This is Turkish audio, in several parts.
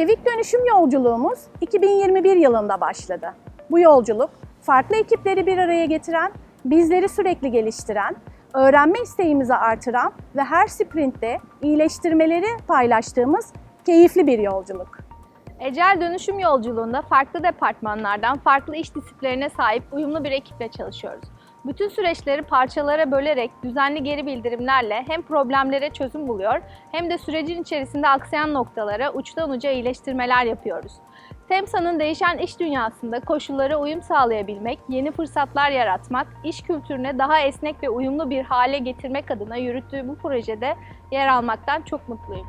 Çevik dönüşüm yolculuğumuz 2021 yılında başladı. Bu yolculuk farklı ekipleri bir araya getiren, bizleri sürekli geliştiren, öğrenme isteğimizi artıran ve her sprintte iyileştirmeleri paylaştığımız keyifli bir yolculuk. Ecel dönüşüm yolculuğunda farklı departmanlardan farklı iş disiplerine sahip uyumlu bir ekiple çalışıyoruz. Bütün süreçleri parçalara bölerek düzenli geri bildirimlerle hem problemlere çözüm buluyor hem de sürecin içerisinde aksayan noktalara uçtan uca iyileştirmeler yapıyoruz. TEMSA'nın değişen iş dünyasında koşullara uyum sağlayabilmek, yeni fırsatlar yaratmak, iş kültürüne daha esnek ve uyumlu bir hale getirmek adına yürüttüğü bu projede yer almaktan çok mutluyum.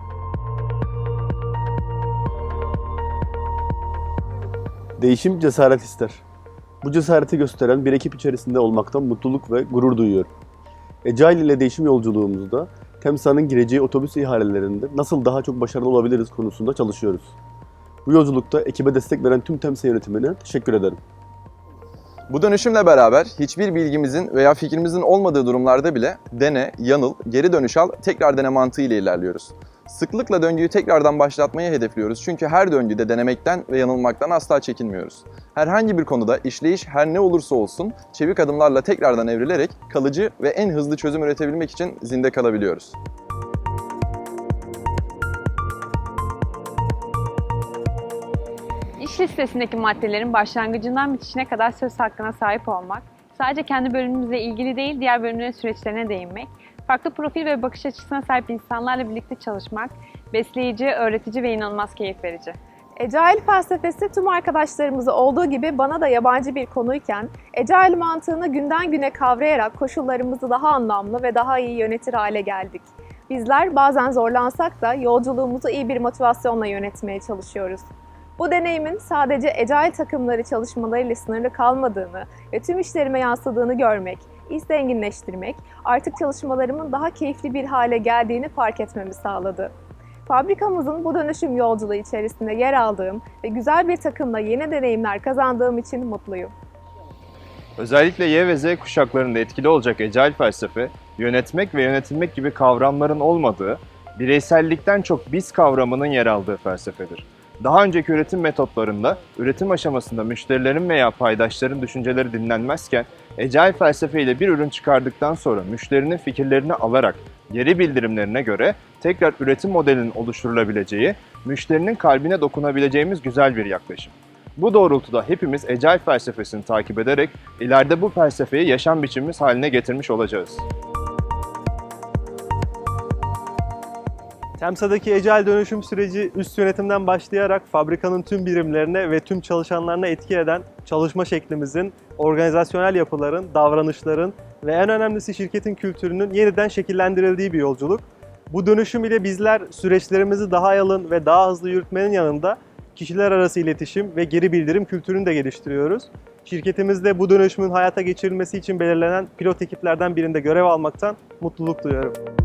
Değişim cesaret ister. Bu cesareti gösteren bir ekip içerisinde olmaktan mutluluk ve gurur duyuyorum. Agile ile değişim yolculuğumuzda TEMSA'nın gireceği otobüs ihalelerinde nasıl daha çok başarılı olabiliriz konusunda çalışıyoruz. Bu yolculukta ekibe destek veren tüm TEMSA yönetimine teşekkür ederim. Bu dönüşümle beraber hiçbir bilgimizin veya fikrimizin olmadığı durumlarda bile dene, yanıl, geri dönüş al, tekrar dene mantığı ile ilerliyoruz. Sıklıkla döngüyü tekrardan başlatmayı hedefliyoruz çünkü her döngüde denemekten ve yanılmaktan asla çekinmiyoruz. Herhangi bir konuda işleyiş her ne olursa olsun çevik adımlarla tekrardan evrilerek kalıcı ve en hızlı çözüm üretebilmek için zinde kalabiliyoruz. İş listesindeki maddelerin başlangıcından bitişine kadar söz hakkına sahip olmak, sadece kendi bölümümüzle ilgili değil diğer bölümlerin süreçlerine değinmek, farklı profil ve bakış açısına sahip insanlarla birlikte çalışmak, besleyici, öğretici ve inanılmaz keyif verici. Agile felsefesi tüm arkadaşlarımıza olduğu gibi bana da yabancı bir konuyken, Agile mantığını günden güne kavrayarak koşullarımızı daha anlamlı ve daha iyi yönetir hale geldik. Bizler bazen zorlansak da yolculuğumuzu iyi bir motivasyonla yönetmeye çalışıyoruz. Bu deneyimin sadece Agile takımları çalışmalarıyla sınırlı kalmadığını ve tüm işlerime yansıdığını görmek, iş zenginleştirmek, artık çalışmalarımın daha keyifli bir hale geldiğini fark etmemi sağladı. Fabrikamızın bu dönüşüm yolculuğu içerisinde yer aldığım ve güzel bir takımla yeni deneyimler kazandığım için mutluyum. Özellikle Y ve Z kuşaklarında etkili olacak Agile felsefe, yönetmek ve yönetilmek gibi kavramların olmadığı, bireysellikten çok biz kavramının yer aldığı felsefedir. Daha önceki üretim metotlarında, üretim aşamasında müşterilerin veya paydaşların düşünceleri dinlenmezken, Agile felsefe ile bir ürün çıkardıktan sonra müşterinin fikirlerini alarak geri bildirimlerine göre tekrar üretim modelinin oluşturulabileceği, müşterinin kalbine dokunabileceğimiz güzel bir yaklaşım. Bu doğrultuda hepimiz Agile felsefesini takip ederek ileride bu felsefeyi yaşam biçimimiz haline getirmiş olacağız. TEMSA'daki Agile dönüşüm süreci üst yönetimden başlayarak fabrikanın tüm birimlerine ve tüm çalışanlarına etki eden çalışma şeklimizin, organizasyonel yapıların, davranışların ve en önemlisi şirketin kültürünün yeniden şekillendirildiği bir yolculuk. Bu dönüşüm ile bizler süreçlerimizi daha yalın ve daha hızlı yürütmenin yanında kişiler arası iletişim ve geri bildirim kültürünü de geliştiriyoruz. Şirketimizde bu dönüşümün hayata geçirilmesi için belirlenen pilot ekiplerden birinde görev almaktan mutluluk duyuyorum.